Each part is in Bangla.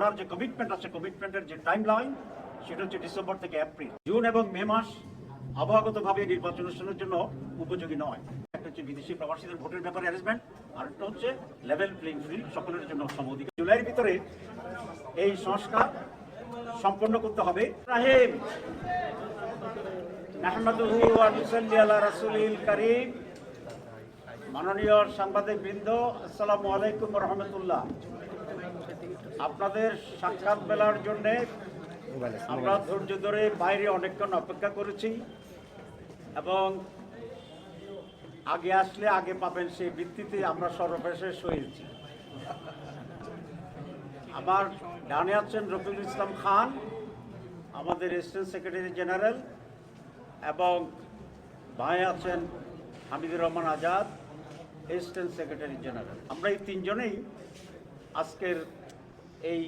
ওনার যে কমিটমেন্ট আছে কমিটমেন্টের যে টাইম লাইন সেটা হচ্ছে ডিসেম্বর থেকে এপ্রিল জুন এবং মে মাস আবহাওয়াগতভাবে নির্বাচন অনুষ্ঠানের জন্য উপযোগী নয়। একটা হচ্ছে বিদেশি প্রবাসীদের ভোটের ব্যাপারে অ্যারেঞ্জমেন্ট আর একটা হচ্ছে লেভেল প্লেইং ফিল্ড সকলের জন্য সমঅধিকার জুলাইয়ের ভিতরে এই সংস্কার সম্পন্ন করতে হবে। রাহিম, নাহমাদুহু ওয়া নুসাল্লি আলা রাসূলিল কারীম। মাননীয় সাংবাদিক বৃন্দ আসসালামু আলাইকুম রহমতুল্লাহ। আপনাদের সাক্ষাৎ মেলার জন্যে আমরা ধৈর্য ধরে বাইরে অনেকক্ষণ অপেক্ষা করেছি এবং আগে আসলে আগে পাবেন সেই ভিত্তিতে আমরা সর্বশেষ হয়েছি আমার ডানে আছেন রফিকুল ইসলাম খান, আমাদের অ্যাসিস্ট্যান্ট সেক্রেটারি জেনারেল এবং বাঁয়ে আছেন Hamidur Rahman Azad assistant secretary general আমরা এই তিনজনেই আজকের এই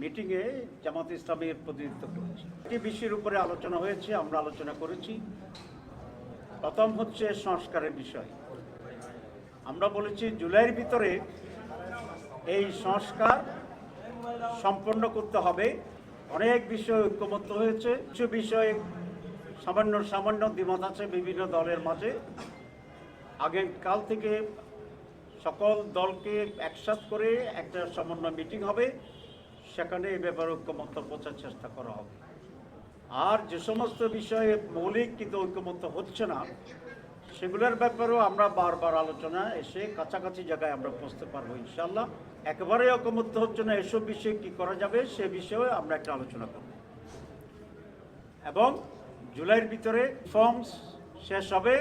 মিটিংয়ে জামাত ইসলামের প্রতিনিধিত্ব করেছি। একটি বিষয়ের উপরে আলোচনা হয়েছে, আমরা আলোচনা করেছি। প্রথম হচ্ছে সংস্কারের বিষয়। আমরা বলেছি, জুলাইয়ের ভিতরে এই সংস্কার সম্পন্ন করতে হবে। অনেক বিষয় ঐক্যমত্য হয়েছে। কিছু বিষয়ে সামান্য সামান্য দ্বিমত আছে বিভিন্ন দলের মাঝে। আগের কাল থেকে সকল দলকে একসাথ করে একটা সমন্বয় মিটিং হবে। সেখানে এই ব্যাপারে ঐক্যমত্য পৌঁছার চেষ্টা করা হবে। আর যে সমস্ত বিষয়ে মৌলিক কিন্তু ঐক্যমত্য হচ্ছে না, সেগুলোর ব্যাপারেও আমরা বারবার আলোচনা এসে কাছাকাছি জায়গায় আমরা পৌঁছতে পারব ইনশাল্লাহ একেবারে ঐক্যমত্য হচ্ছে না, এসব বিষয়ে কি করা যাবে সে বিষয়ে আমরা একটা আলোচনা করব। এবং জুলাইয়ের ভিতরে ফর্মস শেষ হবে।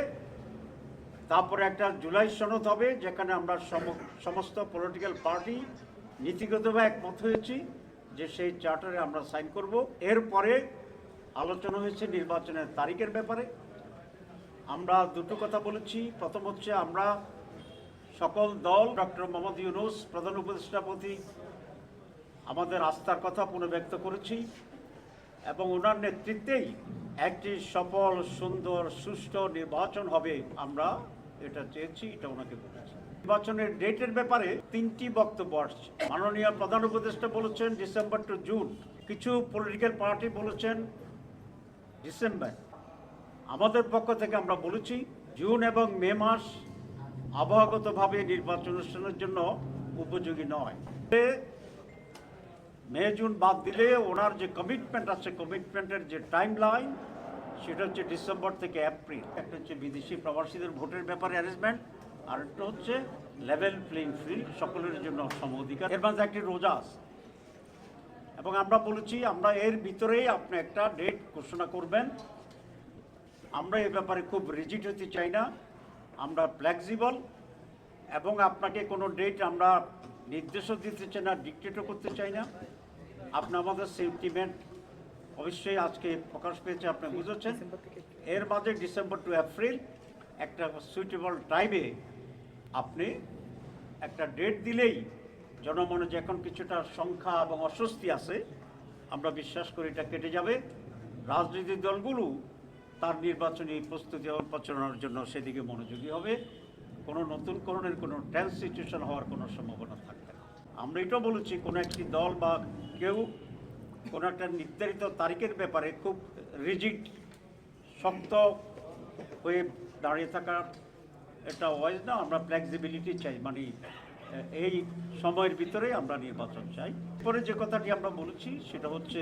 তারপরে একটা জুলাই সনদ হবে, যেখানে আমরা সম- সমস্ত পলিটিক্যাল পার্টি নীতিগতভাবে একমত হয়েছি যে সেই চার্টারে আমরা সাইন করব। এরপরে আলোচনা হয়েছে নির্বাচনের তারিখের ব্যাপারে। আমরা দুটো কথা বলেছি। প্রথম হচ্ছে আমরা সকল দল, ডক্টর মোহাম্মদ ইউনুস, প্রধান উপদেষ্টাপতি আমাদের আস্থার কথা পুনর্ব্যক্ত করেছি এবং ওনার নেতৃত্বেই একটি সফল, সুন্দর, সুষ্ঠু নির্বাচন হবে, আমরা এটা চেয়েছি, এটা ওনাকে বলেছি নির্বাচনের ডেটের ব্যাপারে তিনটি বক্তব্য আসছে। মাননীয় প্রধান উপদেষ্টা বলেছেন ডিসেম্বর টু জুন। কিছু পলিটিক্যাল পার্টি বলেছেন ডিসেম্বর। আমাদের পক্ষ থেকে আমরা বলেছি, জুন এবং মে মাস আবহাওয়াগতভাবে নির্বাচন অনুষ্ঠানের জন্য উপযোগী নয়। মে, জুন বাদ দিলে ওনার যে কমিটমেন্ট আছে কমিটমেন্টের যে টাইম লাইন সেটা হচ্ছে ডিসেম্বর থেকে এপ্রিল। একটা হচ্ছে বিদেশি প্রবাসীদের ভোটের ব্যাপারে অ্যারেঞ্জমেন্ট আর একটা হচ্ছে লেভেল প্লেইং ফিল্ড সকলের জন্য সম অধিকার। এর মাঝে একটি রোজা আছে। এবং আমরা বলেছি, আমরা এর ভিতরেই আপনি একটা ডেট ঘোষণা করবেন। আমরা এ ব্যাপারে খুব রিজিট হতে চাই না। আমরা ফ্লেক্সিবল এবং আপনাকে কোনো ডেট আমরা নির্দেশও দিতে চাই না ডিকটেটও করতে চাই না। আপনি আমাদের সেন্টিমেন্ট অবশ্যই আজকে প্রকাশ পেয়েছে আপনি বুঝেছেন। এর মাঝে ডিসেম্বর টু এপ্রিল একটা সুইটেবল টাইমে আপনি একটা ডেট দিলেই জনমনে যে এখন কিছুটা সংখ্যা এবং অস্বস্তি আছে আমরা বিশ্বাস করি এটা কেটে যাবে। রাজনৈতিক দলগুলো তার নির্বাচনী প্রস্তুতি প্রচারণার জন্য সেদিকে মনোযোগী হবে। কোনো নতুন করণের কোনো টেন্স সিচুয়েশন হওয়ার কোনো সম্ভাবনা থাকবে না। আমরা এটাও বলেছি কোনো একটি দল বা কেউ কোনো একটা নির্ধারিত তারিখের ব্যাপারে খুব রিজিড শক্ত হয়ে দাঁড়িয়ে থাকা এটা ওয়াইজ না আমরা ফ্লেক্সিবিলিটি চাই। মানে এই সময়ের ভিতরে আমরা নির্বাচন চাই। পরে যে কথাটি আমরা বলেছি, সেটা হচ্ছে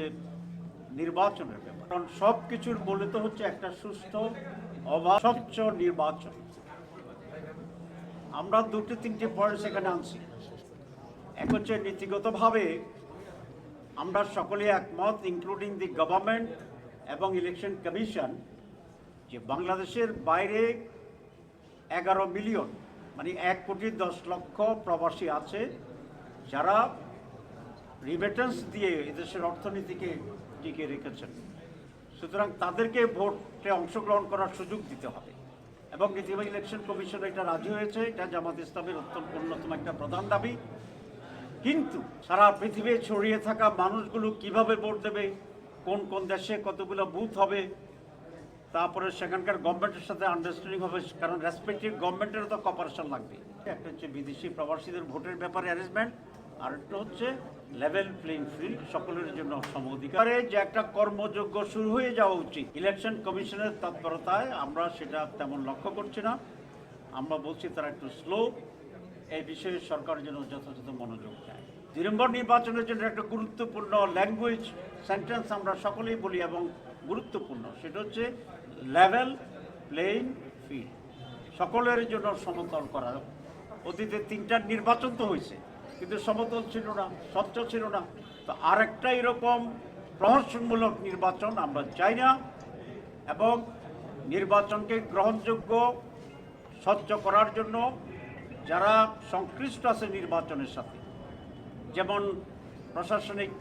নির্বাচনের ব্যাপার। কারণ সব কিছুর মূলে তো হচ্ছে একটা সুস্থ, অবাধ, স্বচ্ছ নির্বাচন। আমরা দুটো, তিনটে পয়েন্ট সেখানে আনছি। এক হচ্ছে নীতিগতভাবে আমরা সকলে একমত ইনক্লুডিং দি গভর্নমেন্ট এবং ইলেকশন কমিশন যে বাংলাদেশের বাইরে এগারো মিলিয়ন মানে এক কোটি দশ লক্ষ প্রবাসী আছে, যারা রিমিটেন্স দিয়ে এদেশের অর্থনীতিকে টিকে রেখেছেন। সুতরাং তাদেরকে ভোটে অংশগ্রহণ করার সুযোগ দিতে হবে। এবং নীতিবাহী ইলেকশন কমিশন এটা রাজি হয়েছে, এটা জামাত ইসলামের অত্যন্ত অন্যতম একটা প্রধান দাবি। কিন্তু সারা পৃথিবী ছড়িয়ে থাকা মানুষগুলো কীভাবে ভোট দেবে? কোন কোন দেশে কতগুলো বুথ হবে? তারপরে সেখানকার গভর্নমেন্টের সাথে আন্ডারস্ট্যান্ডিং হবে, কারণ রেসপেক্টিভ গভর্নমেন্টেরও তো কপারেশন লাগবে। একটা হচ্ছে বিদেশি প্রবাসীদের ভোটের ব্যাপারে অ্যারেঞ্জমেন্ট আরেকটা হচ্ছে লেভেল প্লেইং ফিল্ড সকলের জন্য সম অধিকারে। যে একটা কর্মযোগ্য শুরু হয়ে যাওয়া উচিত। ইলেকশন কমিশনের তৎপরতায় আমরা সেটা তেমন লক্ষ্য করছি না। আমরা বলছি তারা একটু স্লো এই বিষয়ে সরকার যেন যথাযথ মনোযোগ দেয়। দুই নম্বর নির্বাচনের জন্য একটা গুরুত্বপূর্ণ ল্যাঙ্গুয়েজ সেন্টেন্স আমরা সকলেই বলি এবং গুরুত্বপূর্ণ। সেটা হচ্ছে লেভেল প্লেইং ফিল্ড সকলের জন্য সমতল করা। অতীতে তিনটা নির্বাচন তো হয়েছে, কিন্তু সমতল ছিল না, স্বচ্ছ ছিল না। তো আরেকটা এরকম প্রহসনমূলক নির্বাচন আমরা চাই না এবং নির্বাচনকে গ্রহণযোগ্য, স্বচ্ছ করার জন্য যারা সংশ্লিষ্ট আছে নির্বাচনের সাথে, যেমন প্রশাসনিক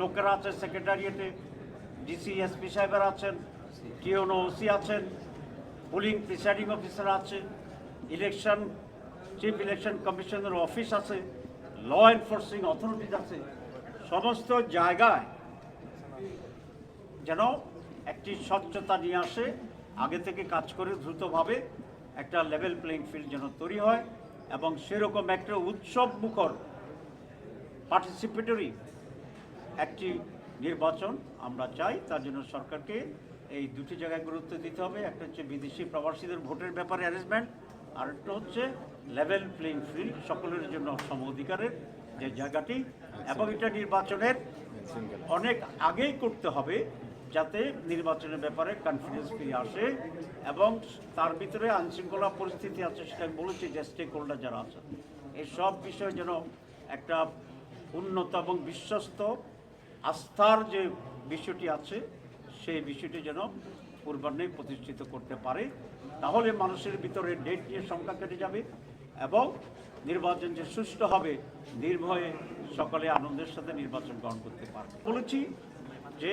লোকেরা আছে সেক্রেটারিয়েটে ডিসি এসপি সাহেবেরা আছেন টিওনো ওসি আছেন পুলিং প্রিসাইডিং অফিসার আছে ইলেকশন চিফ ইলেকশন কমিশনের অফিস আছে ল এনফোর্সিং অথরিটিজ আছে, সমস্ত জায়গায় যেন একটি স্বচ্ছতা নিয়ে আসে, আগে থেকে কাজ করে দ্রুতভাবে একটা লেভেল প্লেইং ফিল্ড যেন তৈরি হয়। এবং সেরকম একটা উৎসব মুখর পার্টিসিপেটরি একটি নির্বাচন আমরা চাই। তার জন্য সরকারকে এই দুটি জায়গায় গুরুত্ব দিতে হবে। একটা হচ্ছে বিদেশি প্রবাসীদের ভোটের ব্যাপারে অ্যারেঞ্জমেন্ট আর একটা হচ্ছে লেভেল প্লেইং ফিল্ড সকলের জন্য সম অধিকারের যে জায়গাটি। এবং এটা নির্বাচনের অনেক আগেই করতে হবে। যাতে নির্বাচনের ব্যাপারে কনফিডেন্স ফিরে আসে এবং তার ভিতরে আইনশৃঙ্খলা পরিস্থিতি আছে সেটা বলেছি যে স্টেক হোল্ডার যারা আছেন। এই সব বিষয়ে যেন একটা উন্নত এবং বিশ্বস্ত আস্থার যে বিষয়টি আছে, সেই বিষয়টি যেন পূর্বাহ্নেই প্রতিষ্ঠিত করতে পারে, তাহলে মানুষের ভিতরে ডেট নিয়ে সংখ্যা কেটে যাবে এবং নির্বাচন যে সুষ্ঠু হবে, নির্ভয়ে সকলে আনন্দের সাথে নির্বাচন গ্রহণ করতে পারবে। বলেছি যে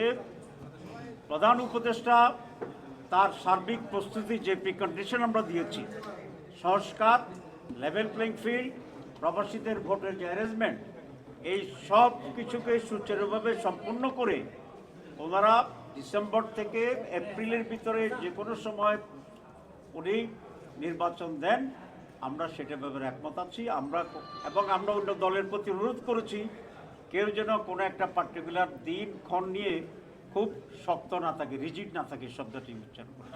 প্রধান উপদেষ্টা তার সার্বিক প্রস্তুতি যে প্রিকন্ডিশন আমরা দিয়েছি, সংস্কার লেভেল প্লেইং ফিল্ড প্রবাসীদের ভোটের যে অ্যারেঞ্জমেন্ট এই সব কিছুকে সুচারুভাবে সম্পূর্ণ করে ওনারা ডিসেম্বর থেকে এপ্রিলের ভিতরে যে কোনো সময় উনি নির্বাচন দেন, আমরা সেটা ব্যাপারে একমত আছি। আমরা এবং আমরা অন্য দলের প্রতি অনুরোধ করেছি, কেউ যেন কোনো একটা পার্টিকুলার দিন, ক্ষণ নিয়ে খুব শক্ত না থাকে রিজিড না থাকে শব্দটি উচ্চারণ করে।